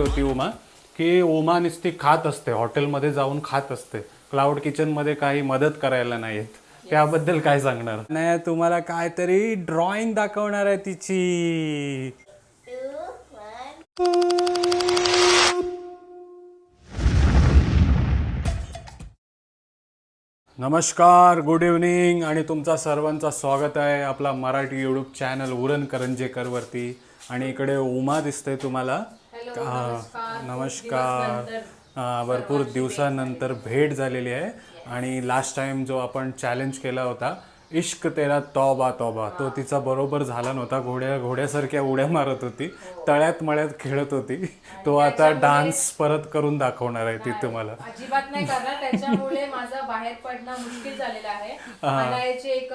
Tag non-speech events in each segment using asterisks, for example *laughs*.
होती उमा की उमा नुसती खात असते हॉटेलमध्ये जाऊन खात असते. क्लाउड किचनमध्ये काही मदत करायला नाही येत त्याबद्दल काय सांगणार? नाही तुम्हाला काहीतरी ड्रॉइंग दाखवणार आहे तिची. नमस्कार गुड इव्हनिंग आणि तुमचा सर्वांचा स्वागत आहे आपला मराठी यूट्यूब चॅनल उरण करंजेकरवरती आणि इकडे उमा दिसते तुम्हाला. हा, नमस्कार. भरपूर दिवसानंतर भेट झालेली आहे. आणि लास्ट टाइम जो आपण चॅलेंज केला होता इश्क तेरा तौबा तौबा. तो तिचा बरोबर झाला नव्हता घोड्या घोड्यासारख्या उड्या मारत होती. तळ्यात मळ्यात खेळत होती. तो आता डान्स परत करून दाखवणार आहे ती तुम्हाला. अजिबात नाही करणार. त्याच्यामुळे माझं बाहेर पडणं मुश्किल झालेलं आहे. अनायाचे एक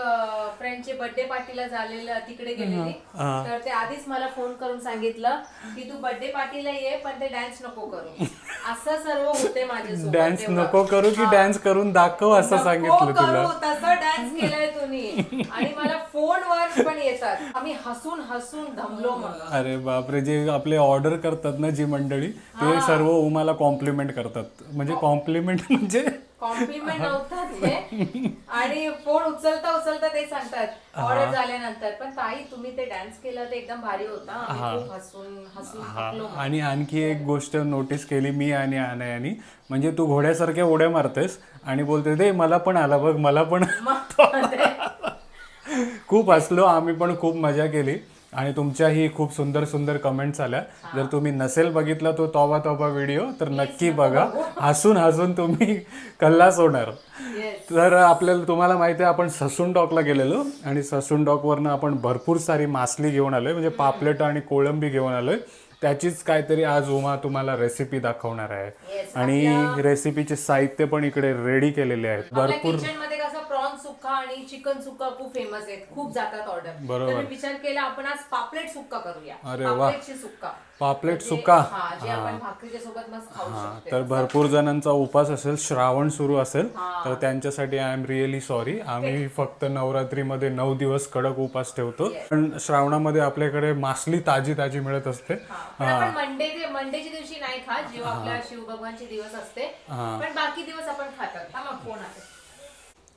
फ्रेंडचे बर्थडे पार्टीला झालेलं तिकडे गेलेली. तर ते आधीच मला फोन करून सांगितलं की तू बर्थडे पार्टीला ये पण ते डान्स नको करू. असं सर्व होते माझे डान्स नको करू की डान्स करून दाखव असं सांगितलं तुला. तसं डान्स केलाय तुम्ही आणि मला फोनवर पण येतात. आम्ही हसून हसून धमलो म्हणून. अरे बापरे जे आपले ऑर्डर करतात ना जी मंडळी ते सर्व उमाला कॉम्प्लिमेंट करतात. म्हणजे कॉम्प्लिमेंट म्हणजे कॉम्प्लिमेंट *laughs* नव्हतात हे. आणि फोन उचलता उचलता ते सांगतात ऑर्डर झाल्यानंतर. पण ताई तुम्ही ते डान्स केलं ते एकदम भारी होता. आम्ही खूप हसून हसून थकलो आणि आणखी एक गोष्ट नोटीस केली मी आणि अनयानी. म्हणजे तू घोड्यासारख्या उड्या मारतेस आणि बोलते दे मला पण आला बघ मला पण *laughs* *laughs* खूप हसलो आम्ही पण खूप मजा केली. आणि तुमच्याही खूप सुंदर सुंदर कमेंट्स आल्या. जर तुम्ही नसेल बघितला तो तोबा तोबा व्हिडिओ तर नक्की बघा. *laughs* हसून हसून तुम्ही कल्लास होणार. तर आपल्याला तुम्हाला माहिती आहे आपण ससून डॉकला गेलेलो. आणि ससून डॉकवरनं आपण भरपूर सारी मासली घेऊन आलोय. म्हणजे पापलेट आणि कोळंबी घेऊन आलोय. त्याचीच काहीतरी आज उमा तुम्हाला रेसिपी दाखवणार आहे. आणि रेसिपीचे साहित्य पण इकडे रेडी केलेले आहेत. आपल्या किचनमध्ये कसं प्रॉन सुक्का आणि चिकन सुक्का खूप फेमस आहेत. खूप जातात ऑर्डर बरोबर. तर मी विचार केला आपण आज पापलेट सुक्का करूया. अरे वा. पापलेटची सुक्का. पापलेट जे- सुका हा जे आपण भाकरीच्या सोबत मस्त खाऊ शकतो तर भरपूर जणांचा उपास असेल श्रावण सुरू असेल तर त्यांच्यासाठी आय एम रिअली सॉरी आम्ही फक्त नवरात्रीमध्ये नऊ दिवस कडक उपास ठेवतो. पण श्रावणामध्ये आपल्याकडे मासली ताजी ताजी मिळत असते. पण आपण मंडे मंडेच्या दिवशी नाही खात जेव्हा आपल्या शिवभगवानचे दिवस असते. पण बाकी दिवस आपण खातात. हा मग फोन आहे?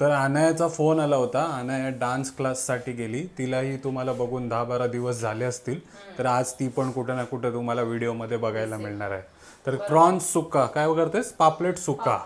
तर अनायाचा फोन आला होता. अनाया डान्स क्लाससाठी गेली. तिलाही तुम्हाला बघून दहा बारा दिवस झाले असतील. तर आज ती पण कुठं ना कुठं तुम्हाला व्हिडिओमध्ये बघायला मिळणार आहे. तर प्रॉन्स सुक्का. काय करतेस? पापलेट सुक्का.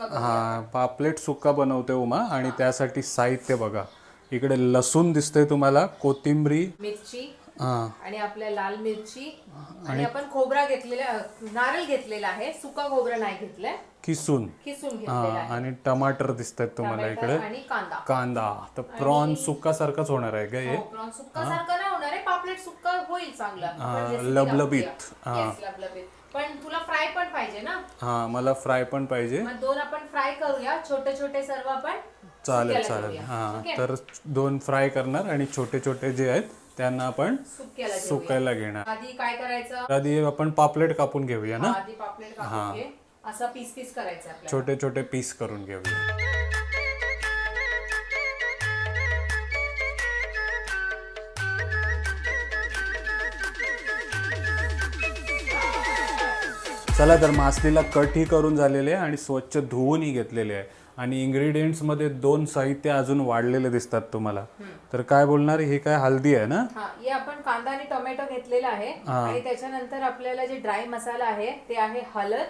हा पापलेट सुक्का बनवते उमा. आणि त्यासाठी साहित्य बघा. इकडे लसूण दिसतंय तुम्हाला. कोथिंबरी. मिरची. हा. आणि आपल्या लाल मिरची. आणि आपण खोबरा घेतलेला नारळ घेतलेला आहे. सुका खोबरा नाही घेतलाय. किसून. किसून हा आहे. आणि टमाटर दिसतात तुम्हाला टमाटर इकडे. आणि कांदा. कांदा. तर प्रॉन सुक्का सारखाच होणार आहे का हे? प्रॉन सुक्का सारखं नाही होणार आहे. पापलेट सुक्का होईल चांगला. लबलबीत. दाखवूया. Yes, लबलबीत. पण तुला फ्राय पण पाहिजे ना? हा मला फ्राय पण पाहिजे. मग दोन आपण फ्राय करूया. छोटे छोटे सर्व आपण चालेल सुक्याला चालेल. करूया. हा ठीक आहे? तर दोन फ्राय करणार आणि छोटे छोटे जे आहेत त्यांना आपण सुक्याला घेणार. आधी काय करायचं? आधी आपण पापलेट कापून घेऊया ना? आधी पापलेट कापून घे. असं पीस पीस करायचं आपल्याला. छोटे छोटे पीस करून घेऊया. चला तर मासलीला कटही करून झालेले आहे आणि स्वच्छ धुवूनही घेतलेले आहे. आणि ingredients मध्ये दोन साहित्य अजून वाढलेले दिसतात तुम्हाला. तर काय बोलणार? हे काय हल्दी आहे ना? हा हे आपण कांदा आणि टोमॅटो घेतलेला आहे. आणि त्याच्यानंतर आपल्याला जे ड्राय मसाला आहे ते आहे हळद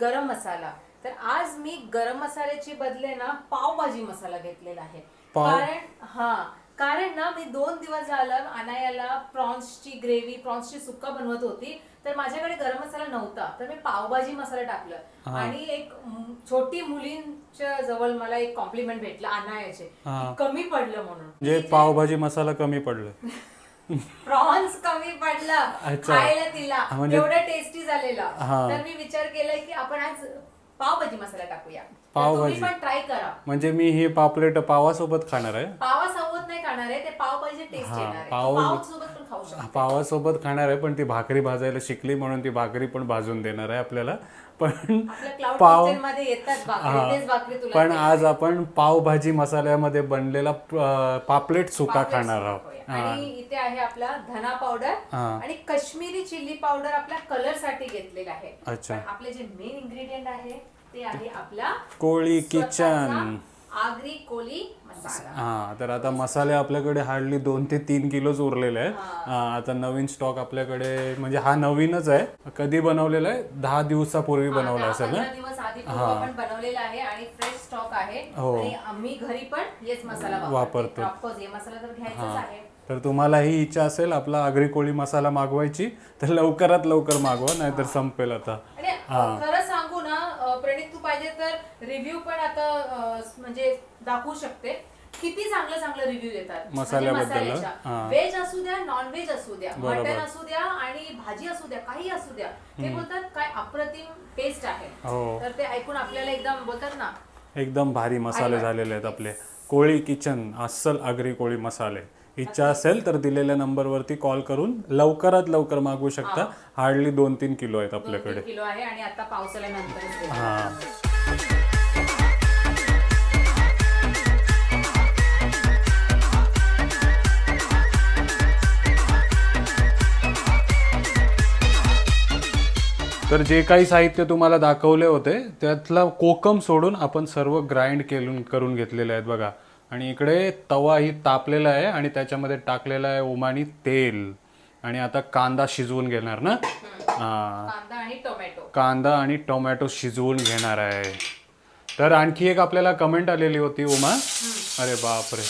गरम मसाला. तर आज मी गरम मसाल्याची बदले ना पावभाजी मसाला घेतलेला आहे. कारण हा कारण ना मी दोन दिवस झालं अनायाला प्रॉन्सची ग्रेव्ही प्रॉन्सची सुक्का बनवत होती. तर माझ्याकडे गरम मसाला नव्हता. तर मी पावभाजी मसाला टाकलं. आणि एक छोटी मुलींच्या जवळ मला एक कॉम्प्लिमेंट भेटलं अनायाचे. की कमी पडलं म्हणून. म्हणजे पावभाजी मसाला कमी पडलं. *laughs* प्रॉन्स कमी पडलं. खायला तिला. म्हणजे- एवढं टेस्टी झालेलं. तर मी विचार केलाय की आपण आज पावभाजी मसाला टाकूया. तुम्ही पावभाजी. पण ट्राय करा. म्हणजे मी ही पापलेट पावासोबत खाणार आहे. पावा सोबत नाही खाणार आहे ते टेस्ट हा, येणार आहे. पाव- पाव पण खाऊ शकतो. पावासोबत खाणार आहे पण ती भाकरी भाजायला शिकली म्हणून ती भाकरी पण भाजून देणार आहे आपल्याला. पण आपल्या क्लाउड पाव किचनमध्ये येतात भाकरी तेच भाकरी तुला पण आज आपण पावभाजी मसाल्यामध्ये बनलेला अं, पापलेट सुका पापलेट खाणार आहोत. आणि इथे आहे आपला धना पावडर हा. आणि काश्मीरी चिल्ली पावडर आपल्या कलरसाठी घेतलेला आहे. अच्छा. पण आपले जे मेन इन्ग्रेडियंट आहे ते आहे आपला कोळी किचन. आगरी मसाला. हा तर आता मसाले आपल्याकडे हार्डली दोन ते तीन किलोच उरलेले आहेत. हा, आता नवीन स्टॉक आपल्याकडे म्हणजे हा नवीनच आहे. कधी बनवलेला आहे? दहा दिवसापूर्वी बनवला असेल ना? बनवलेला आहे आणि फ्रेश स्टॉक आहे. हो. आम्ही घरी पण हेच मसाला वापरतो. हे मसाला तर घ्यायचाच आहे. तर तुम्हाला ही इच्छा असेल आपला आगरी कोळी मसाला मागवायची तर लवकरात लवकर मागवा नाहीतर संपेल आता. आणि खरं सांगू ना प्रणित तू पाहिजे तर रिव्ह्यू पण आता अं, म्हणजे दाखवू शकते. किती चांगलं चांगलं रिव्ह्यू येतात मसाल्याबद्दल, हा. व्हेज असू द्या नॉन व्हेज असू द्या मटन असू द्या आणि भाजी असू द्या काही असू द्या. ते बोलतात काय अप्रतिम टेस्ट आहे. हो. तर ते ऐकून आपल्याला एकदम बोलतात ना. एकदम भारी मसाले झालेले आहेत आपले. कोळी किचन अस्सल आगरी कोळी मसाले. इच्छा असेल तर दिलेल्या नंबरवरती कॉल करून लवकरात लवकर मागवू शकता. हार्डली दोन तीन किलो आहेत आपल्याकडे. किलो आहे आणि आता पावसाळ्यानंतर हा. तर जे काही साहित्य तुम्हाला दाखवले होते त्यातला कोकम सोडून आपण सर्व ग्राइंड केलून करून घेतलेले आहेत बघा. आणि इकडे तवा ही तापलेला आहे आणि त्याच्यामध्ये टाकलेला आहे ओमानी तेल. आणि आता कांदा शिजवून घेणार ना? कांदा आणि टोमॅटो. कांदा आणि टोमॅटो शिजवून घेणार आहे. तर आणखी एक आपल्याला कमेंट आलेली होती उमा अरे बापरे.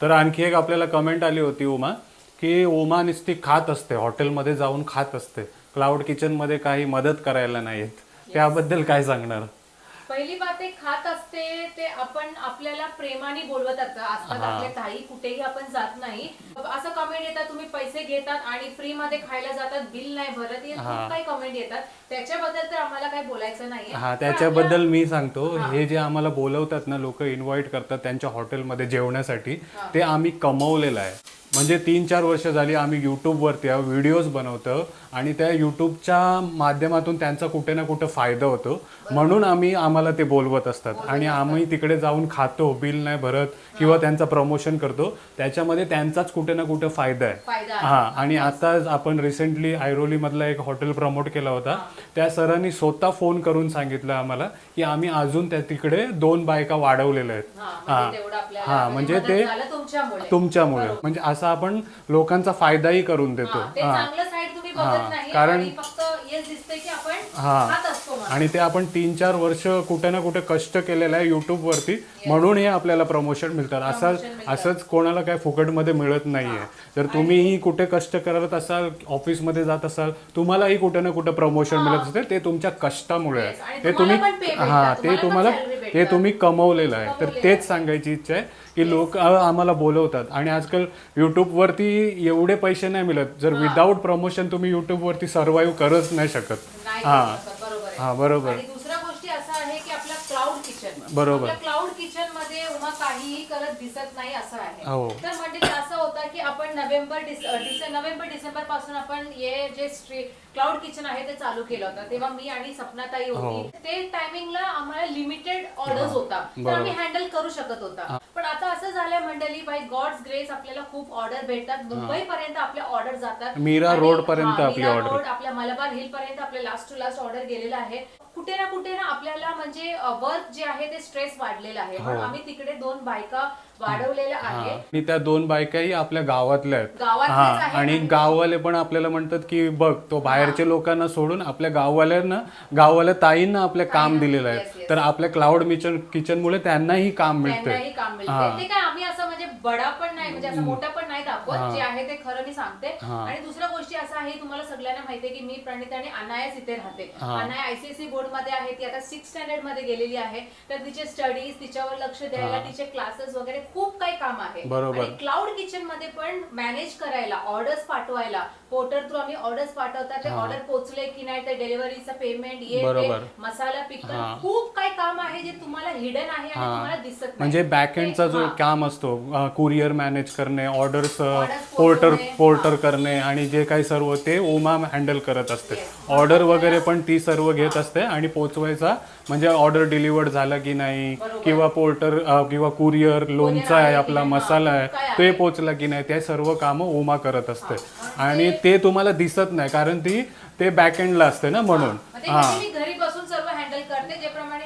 तर आणखी एक आपल्याला कमेंट आली होती उमा की उमा नुसती खात असते हॉटेलमध्ये जाऊन खात असते. क्लाउड किचनमध्ये काही मदत करायला नाही येत त्याबद्दल काय सांगणार? पहिली बात ते खात असते ते आपण आपल्याला प्रेमाने बोलवत असतात. आजकाल आपल्या ताई कुठेही आपण जात नाही. असं कमेंट येतात तुम्ही पैसे घेतात आणि फ्री मध्ये खायला जातात बिल नाही भरत हे खूप काही कमेंट येतात. त्याच्याबद्दल तर आम्हाला काही बोलायचं नाहीये. हा त्याच्याबद्दल मी सांगतो हे. जे आम्हाला बोलवतात ना लोक इन्व्हाइट करतात त्यांच्या हॉटेलमध्ये जेवण्यासाठी ते आम्ही कमवलेलं आहे. म्हणजे तीन चार वर्ष झाली आम्ही यूट्यूबवरती व्हिडिओज बनवतो आणि त्या यूट्यूबच्या माध्यमातून त्यांचा कुठे ना कुठे फायदा होतो. म्हणून आम्ही आम्हाला ते बोलवत असतात. आणि आम्ही तिकडे जाऊन खातो बिल नाही भरत किंवा त्यांचं प्रमोशन करतो त्याच्यामध्ये त्यांचाच कुठे ना कुठे फायदा आहे. फायदा हा आणि आता आपण रिसेंटली ऐरोली मधला एक हॉटेल प्रमोट केला होता. त्या सरांनी स्वतः फोन करून सांगितलं आम्हाला की आम्ही अजून त्या तिकडे दोन बायका वाढवलेल्या आहेत. हा, म्हणजे हा, म्हणजे म्हणजे ते तुमच्यामुळे. म्हणजे असं आपण लोकांचा फायदाही करून देतो. हा, कारण- हा. आणि ते आपण तीन चार वर्ष कुठे ना कुठे कष्ट केलेलं आहे युट्यूब वरती. म्हणून हे आपल्याला प्रमोशन मिळतात. असं असंच कोणाला काय फुकटमध्ये मिळत नाहीये. जर तुम्हीही कुठे कष्ट करत असाल ऑफिसमध्ये जात असाल तुम्हालाही कुठे ना कुठे प्रमोशन मिळत असते. ते तुमच्या कष्टामुळे आहे. ते तुम्ही हा ते तुम्हाला ते तुम्ही कमवलेलं आहे. तर तेच सांगायची इच्छा आहे की लोक आम्हाला बोलवतात. आणि आजकाल युट्यूब वरती एवढे पैसे नाही मिळत. जर विदाऊट प्रमोशन तुम्ही युट्यूब वरती सर्व्हाइव्ह करत नाही शकत. हा. हा बरोबर. दुसऱ्या गोष्टी असं आहे की आपला क्लाउड किचन बरोबर. क्लाउड किचनमध्ये काहीही करत दिसत नाही असं आहे. हो. तर म्हणजे असं होतं की आपण नोव्हेंबर डिस- डिसे- नोव्हेंबर डिसेंबरपासून आपण हे जे क्लाउड किचन आहे ते चालू केलं होतं. तेव्हा मी आणि सपनाताई हो. होती. ते टायमिंगला आम्हाला लिमिटेड ऑर्डर्स होता. तर आम्ही हँडल करू शकत होता. पण आता असं झालंय मंडळी बाय गॉड्स ग्रेस आपल्याला खूप ऑर्डर भेटतात. मुंबई पर्यंत आपल्या ऑर्डर जातात. मीरा आणि- रोड पर्यंत हा, आपली मीरा order. रोड आपल्या मलबार हिल पर्यंत आपल्या लास्ट टू लास्ट ऑर्डर गेलेला आहे. कुठे ना कुठे ना आपल्याला म्हणजे वर्क जे आहे ते स्ट्रेस वाढलेलं आहे. हो. म्हणून आम्ही तिकडे दोन बायका वाढवलेल्या आहे आणि त्या दोन बायकाही आपल्या गावातल्या आहेत. गावातलेच हा. आहेत आणि गाववाले पण आपल्याला म्हणतात की बघ तो बाहेरच्या लोकांना सोडून आपल्या गाववाल्यांना गाववाल्या ताईंना आपल्या काम दिलेलं yes, आहे. yes. तर आपल्या क्लाउड किचन किचन मुळे त्यांनाही काम मिळतंय. त्यांनाही काम मिळते ते काय आम्ही असं म्हणजे बडा पण नाही म्हणजे असं मोठा पण नाही दाखवत जे आहे ते खरं मी सांगते. आणि दुसऱ्या गोष्टी असं आहे तुम्हाला सगळ्यांना माहितीये की मी प्रणित आणि अनायास इथे राहते. अनाया आयसीएससी बोर्डमध्ये आहे ती आता सिक्स स्टँडर्डमध्ये गेलेली आहे. तर तिचे स्टडीज तिच्यावर लक्ष द्यायला तिचे क्लासेस वगैरे खूप काही काम आहे. आणि क्लाउड किचनमध्ये पण मॅनेज करायला ऑर्डर्स पाठवायला पोर्टर थ्रू आम्ही ऑर्डर्स पाठवतात ते ऑर्डर पोहोचले की नाही ते डिलिव्हरीचं पेमेंट ये. मसाला पिक हा. खूप काही काम आहे जे तुम्हाला हिडन आहे आणि तुम्हाला दिसत नाही. म्हणजे बॅकएंडचा जो हा. काम असतो कुरिअर मॅनेज करणे ऑर्डर्स पोर्टर पोर्टर करणे? आणि जे काही सर्व ते ओमा हँडल करत असते. ऑर्डर वगैरे पण ती सर्व घेत असते आणि पोचवायचा म्हणजे ऑर्डर डिलिव्हर्ड झाला की नाही किंवा पोर्टर किंवा कुरिअर लोणचा आहे आपला मसाला आहे? ते पोचला की नाही ते सर्व कामं ओमा करत असते. आणि ते तुम्हाला दिसत नाही कारण ती ते बॅकएंडला असते ना म्हणून. मग ते कशी मी घरी बसून सर्व हँडल करते ज्याप्रमाणे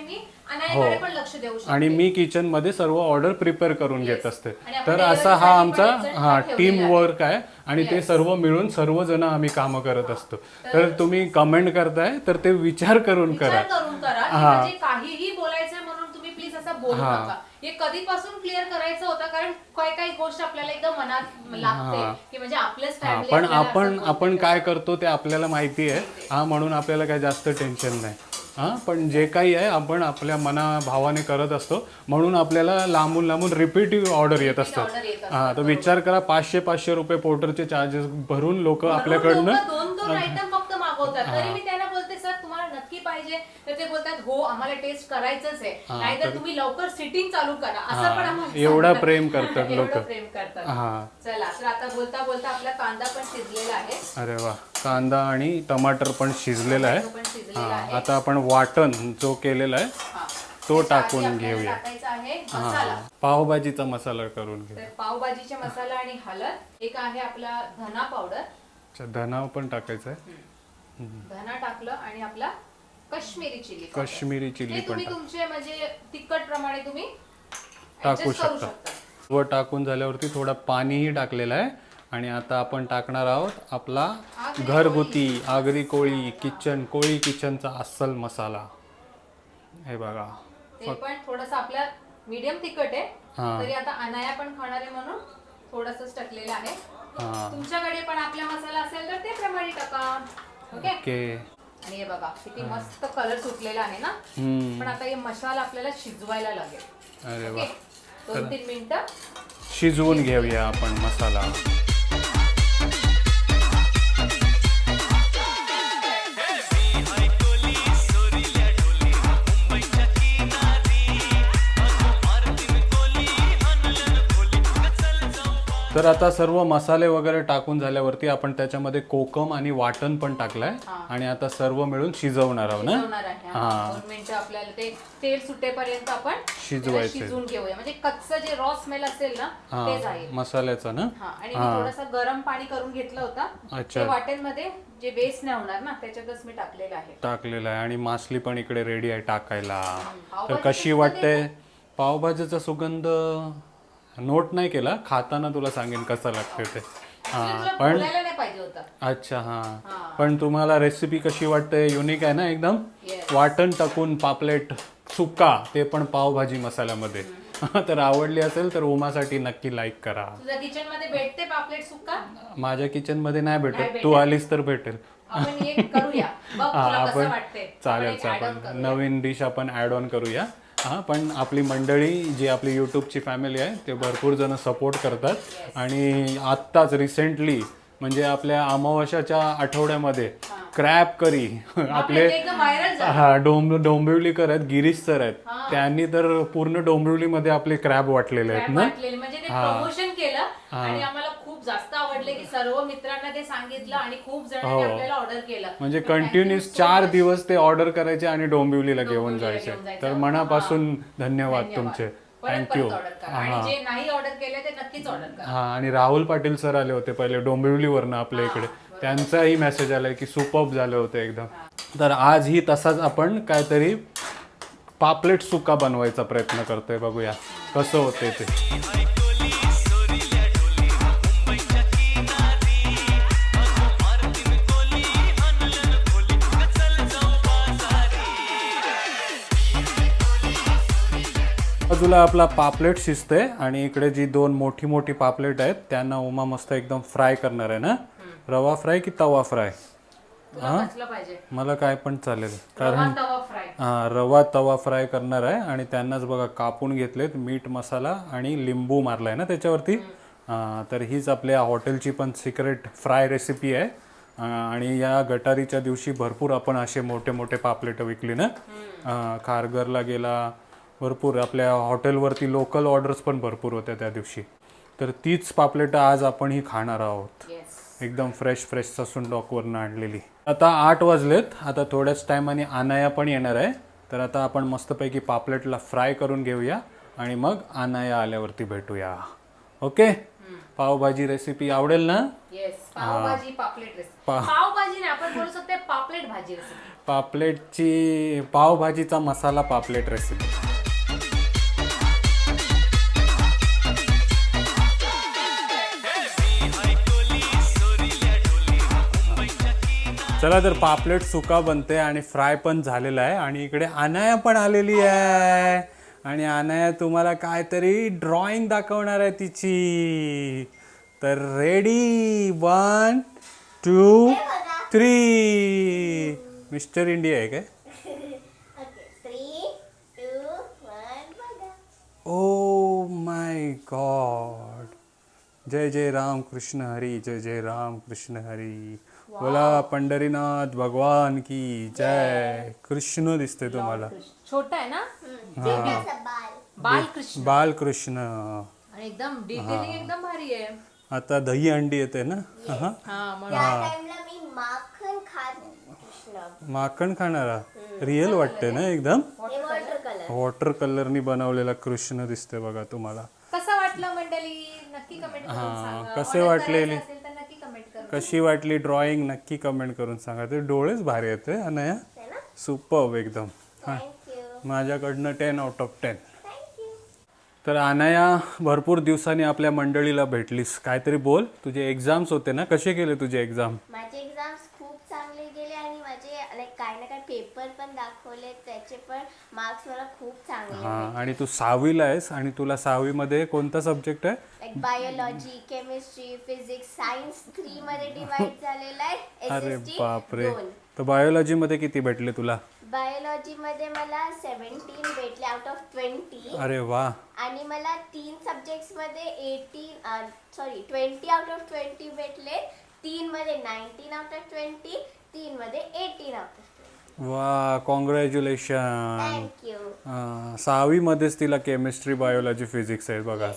मी अनायाकडे पण लक्ष देऊ शकते. हो. आणि मी किचनमध्ये सर्व ऑर्डर प्रिपेअर करून घेत असते. आणि आपण तर असा हा आमचा साठी पण एक जण हा ठेवलेला टीम. वर्क आहे. आणि ते सर्व मिळून सर्वजण आम्ही कामं करत असतो. तर तुम्ही कमेंट करताय तर ते विचार करून विचार करा. करून करा. की म्हणजे काहीही बोलायचं म्हणून तुम्ही प्लीज असं बोलू नका. हे कधीपासून क्लिअर करायचं होतं? कारण काही काही गोष्ट आपल्याला एकदम मनात लागते की म्हणजे आपल्याच हा family पण आपल्याला आपण आपण काय करतो ते आपल्याला माहिती आहे. हा म्हणून आपल्याला काही जास्त टेन्शन नाही. हा पण जे काही आहे आपण आपल्या मना भावाने करत असतो. म्हणून आपल्याला लांबून लांबून रिपीटिव्ह ऑर्डर येत असतात. order येत हा तर विचार करा पाचशे पाचशे रुपये पोर्टरचे चार्जेस भरून लोक आपल्याकडनं लोकं दोन दोन आयटम फक्त मागवतात. तरी मी त्यांना बोलते सर तुम्हाला नक्की पाहिजे. तर ते बोलतात हो आम्हाला टेस्ट करायचंच आहे. नाहीतर तुम्ही लवकर सिटिंग चालू करा. असं पण आम्हाला एवढा. प्रेम करतात लोक. प्रेम करतात. हा. चला तर आता बोलता बोलता आपला कांदा पण शिजलेला आहे. अरे वा. कांदा आणि टमाटर पण शिजलेला आहे. हा आता आपण वाटण जो केलेला आहे. तो टाकून घेऊया. पावभाजीचा मसाला करून घेऊ पावभाजीचे मसाला आणि हळद एक आहे आपला धना पावडर अच्छा धना पण टाकायचं आहे. धना टाकलं आणि आपला काश्मीरी चिली. काश्मीरी चिली हे पण तुम्ही तुमचे म्हणजे तिखट प्रमाणे तुम्ही टाकू adjust करू शकता. व टाकून झाल्यावरती थोडा पाणीही टाकलेलं आहे आणि आता आपण टाकणार आहोत आपला घरगुती आगरी कोळी किचन कोळी किचनचा अस्सल मसाला. हे बघा. ते पण थोडस आपल्या मीडियम तिखट आहे. हा. तरी आता अनाया पण खाणार आहे म्हणून थोडस टाकलेलं आहे. हा. तुमच्याकडे पण आपला मसाला असेल तर ते प्रमाणे टाका. ओके? ओके. आणि हे बघा किती मस्त कलर सुटलेला आहे ना? हम्म. पण आता हे मसाला आपल्याला शिजवायला लागेल. अरे वा ओके? दोन तीन मिनिटं. शिजवून घेऊया आपण मसाला. तर आता सर्व मसाले वगैरे टाकून झाल्यावरती आपण त्याच्यामध्ये कोकम आणि वाटण पण टाकलंय. आणि आता सर्व मिळून शिजवणार आहोत ना? शिजवणार आहे. हा. दोन मिनिटं आपल्याला ते तेल सुटेपर्यंत आपण त्याला. शिजवून घेऊया. म्हणजे कच्चं जे रॉ स्मेल असेल ना तेच हा मसाल्याचा ना? हा. आणि मी थोडासा गरम पाणी करून घेतलं होतं. अच्छा. ते वाटेमध्ये जे वेस्ट नाही होणार ना त्याच्यातच मी टाकलेलं आहे. टाकलेला आहे. आणि मासली पण इकडे रेडी आहे टाकायला. तर कशी वाटते? पावभाजीचा सुगंध नोट नाही केला खाताना तुला सांगेन कसं लागते ते. हा पण अच्छा हा. पण तुम्हाला रेसिपी कशी वाटते? युनिक आहे ना एकदम. वाटण टाकून पापलेट सुक्का ते पण पावभाजी मसाल्यामध्ये. *laughs* तर आवडली असेल तर उमासाठी नक्की लाईक करा. किचनमध्ये भेटते पापलेट सुक्का? माझ्या किचनमध्ये नाही भेटत. तू आलीस तर भेटेल. आपण *laughs* हा चालेल चालेल. नवीन डिश आपण ऍड ऑन करूया. हा पण आपली मंडळी जी आपली यूट्यूबची फॅमिली आहे ते भरपूर जण सपोर्ट करतात. आणि आत्ताच रिसेंटली म्हणजे आपल्या अमावस्याच्या आठवड्यामध्ये क्रॅप करी. आपले हा डोंब डोंबिवलीकर आहेत गिरीश सर आहेत. त्यांनी तर पूर्ण डोंबिवलीमध्ये आपले क्रॅब वाटलेले आहेत ना? वाटलेले. खूप जास्त आवडले की सर्व मित्रांना ते सांगितलं आणि खूप जणांनी आपल्याला ऑर्डर केलं. हो. म्हणजे कंटिन्युअस चार दिवस ते ऑर्डर करायचे आणि डोंबिवलीला घेऊन जायचे घेऊन जायचं. तर मनापासून धन्यवाद तुमचे. परत थँक्यू परत ऑर्डर करा. आणि जे नाही ऑर्डर केले ते नक्कीच ऑर्डर करा. हा आणि राहुल पाटील सर आले होते पहिले डोंबिवलीवरनं आपल्या इकडे. त्यांचाही मेसेज आलाय की सुपअप झाले होते एकदम. तर आजही तसाच आपण काहीतरी पापलेट सुका बनवायचा प्रयत्न करतोय बघूया. कसं होते ते. बाजूला आपला पापलेट शिजते आणि इकडे जी दोन मोठी मोठी पापलेट आहेत त्यांना उमा मस्त एकदम फ्राय करणार आहे ना? रवा फ्राय की तवा फ्राय? पाहिजे? मला काय पण चालेल. हा रवा तवा फ्राय करणार आहे आणि त्यांनाच बघा कापून घेतलेत मीठ मसाला आणि लिंबू मारलाय ना त्याच्यावरती? हा, तर हीच आपल्या हॉटेलची पण सिक्रेट फ्राय रेसिपी आहे. हा, आणि या गटारीच्या दिवशी भरपूर आपण असे मोठे मोठे पापलेट विकली ना? हा, खारघरला गेला भरपूर आपल्या हॉटेलवरती लोकल ऑर्डर्स पण भरपूर होत्या त्या दिवशी. तर तीच पापलेटं आज आपण ही खाणार आहोत. एकदम फ्रेश फ्रेश ससून डॉकवरनं आणलेली. आता आठ वाजलेत. आता थोड्याच टायमाने अनाया पण येणार आहे. तर आता आपण मस्तपैकी पापलेटला फ्राय करून घेऊया आणि मग अनाया आल्यावरती भेटूया. ओके पावभाजी रेसिपी आवडेल ना? पावभाजी पापलेट रेसिपी पा- पावभाजी नाही आपण बोलू शकतो पापलेट भाजी रेसिपी पापलेटची पावभाजीचा मसाला पापलेट रेसिपी चला तर पापलेट सुका बनते आणि फ्राय पण झालेला आहे आणि इकडे अनाया पण आलेली आहे. आणि अनाया तुम्हाला काहीतरी ड्रॉइंग दाखवणार आहे तिची. तर ready one two three mister India आहे काय? ओ माय गॉड जय जय राम कृष्ण हरी जय जय राम कृष्ण हरी. बोला पंढरीनाथ भगवान की जय. कृष्ण दिसते तुम्हाला. छोटा आहे ना? बाल. बालकृष्ण. बालकृष्ण. आणि एकदम डिटेलिंग एकदम भारी आहे. आता दही अंडी येते ना? हा. हा म्हणून. त्या टाइमला मी माखन खात कृष्ण. माखण खाणारा? रिअल वाटते ना एकदम? हे वॉटर कलर वॉटर कलरनी बनवलेला कृष्ण दिसते बघा तुम्हाला. कसं वाटलं मंडळी? नक्की कमेंट करून हा, सांगा. कसे Order? करायचं असेल तर नक्की कमेंट करा कशी वाटली ड्रॉइंग नक्की कमेंट करून सांगा. ते डोळेच भारी येते अनया. सुपर एकदम. हा. माझ्याकडनं टेन आउट ऑफ टेन तर अनया भरपूर दिवसांनी आपल्या मंडळीला भेटलीस. काहीतरी बोल. तुझे एक्झाम्स होते ना? कसे गेले तुझे एक्झाम माझे एक्झाम्स खूप चांगले गेले आणि माझे लाईक काही ना काही पेपर पण दाखवले त्याचे पण मार्क्स मला खूप चांगले हा आणि तू सहावीला आहेस आणि तुला सहावीमध्ये कोणता सब्जेक्ट आहे? Like biology chemistry physics science three मध्ये *laughs* डिवाइड झालेला आहे अरे SST बापरे. दोन. तर बायोलॉजीमध्ये किती भेटले तुला? बायोलॉजी मध्ये मला सेवन्टीन भेटले आउट ऑफ ट्वेंटी अरे वा. आणि मला तीन सब्जेक्ट्समध्ये eighteen sorry twenty out of twenty भेटले. तीन मध्ये नाईन्टीन आउट ऑफ ट्वेंटी तीन मध्ये एटीन आउट ऑफ वा कॉंग्रॅच्युलेशन थँक्यू सहावीमध्येच तिला केमिस्ट्री बायोलॉजी फिजिक्स आहे बघा.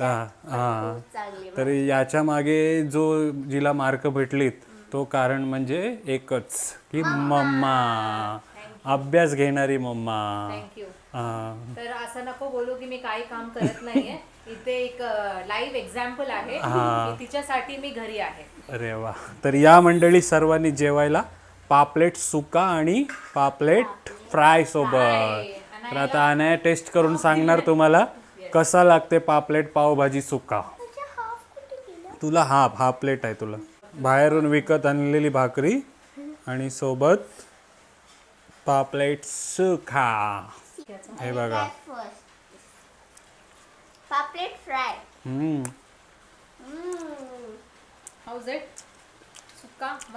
हा, हा. खूप चांगले तर याच्या मागे जो जिला मार्क भेटलीत तो कारण म्हणजे एकच की मम्मा. अभ्यास घेणारी मम्मा. थँक्यू हा. तर असं नको बोलू की मी काही काम करत नाहीये. *laughs* इथे एक लाईव्ह एक्झाम्पल आहे हा. की तिच्यासाठी मी घरी आहे. अरे वा. तर या मंडळी सर्वांनी जेवायला पापलेट सुका आणि पापलेट फ्राय सोबत. तर आता अनाया टेस्ट करून सांगणार तुम्हाला कसा लागते पापलेट पावभाजी सुका. तुला हाफ हाफ प्लेट आहे तुला. बाहेरून विकत आणलेली भाकरी आणि सोबत पापलेट सुखा हे बघा. पापलेट फ्राय.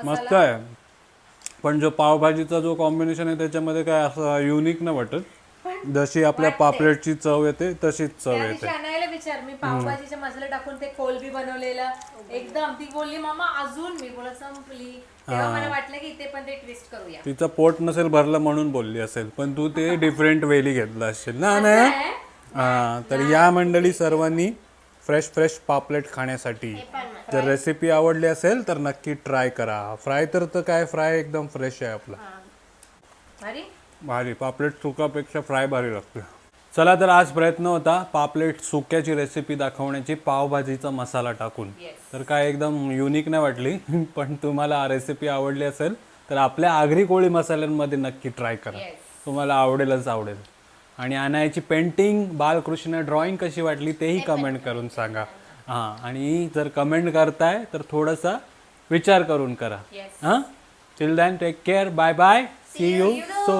मस्त आहे. पण जो पावभाजीचा जो कॉम्बिनेशन आहे त्याच्यामध्ये काय असं युनिक नाही वाटत. जशी आपल्या पापलेटची चव येते तशीच चव त्या येते. आणायला विचार मी पावभाजीचे मसाले टाकून ते कोलबी बनवलेलं. एकदम ती बोलली मामा अजून. मी संपली. तेव्हा मला वाटलं की इथे पण ते ट्विस्ट करूया. तिचं पोट नसेल भरलं म्हणून बोलली असेल पण तू ते डिफरंट वेली घेतलं असेल. ना ना? हा तर या मंडळी सर्वांनी फ्रेश फ्रेश पापलेट खाण्यासाठी. जर रेसिपी आवडली असेल तर नक्की ट्राय करा. फ्राय तर तर काय फ्राय एकदम फ्रेश आहे आपला. भारी? भारी. पापलेट सुकापेक्षा फ्राय भारी लागते चला तर आज प्रयत्न होता पापलेट सुक्याची रेसिपी दाखवण्याची पावभाजीचा मसाला टाकून. तर काय एकदम युनिक नाही वाटली *laughs* पण तुम्हाला रेसिपी आवडली असेल तर आपल्या आगरी कोळी मसाल्यांमध्ये नक्की ट्राय करा. तुम्हाला आवडेलच आवडेल. आणि अनायाची पेंटिंग बालकृष्ण ड्रॉइंग कशी वाटली तेही कमेंट करून सांगा. हां आणि जर कमेंट करताय तर थोडासा विचार करून करा. हां? Till then take care bye bye see you so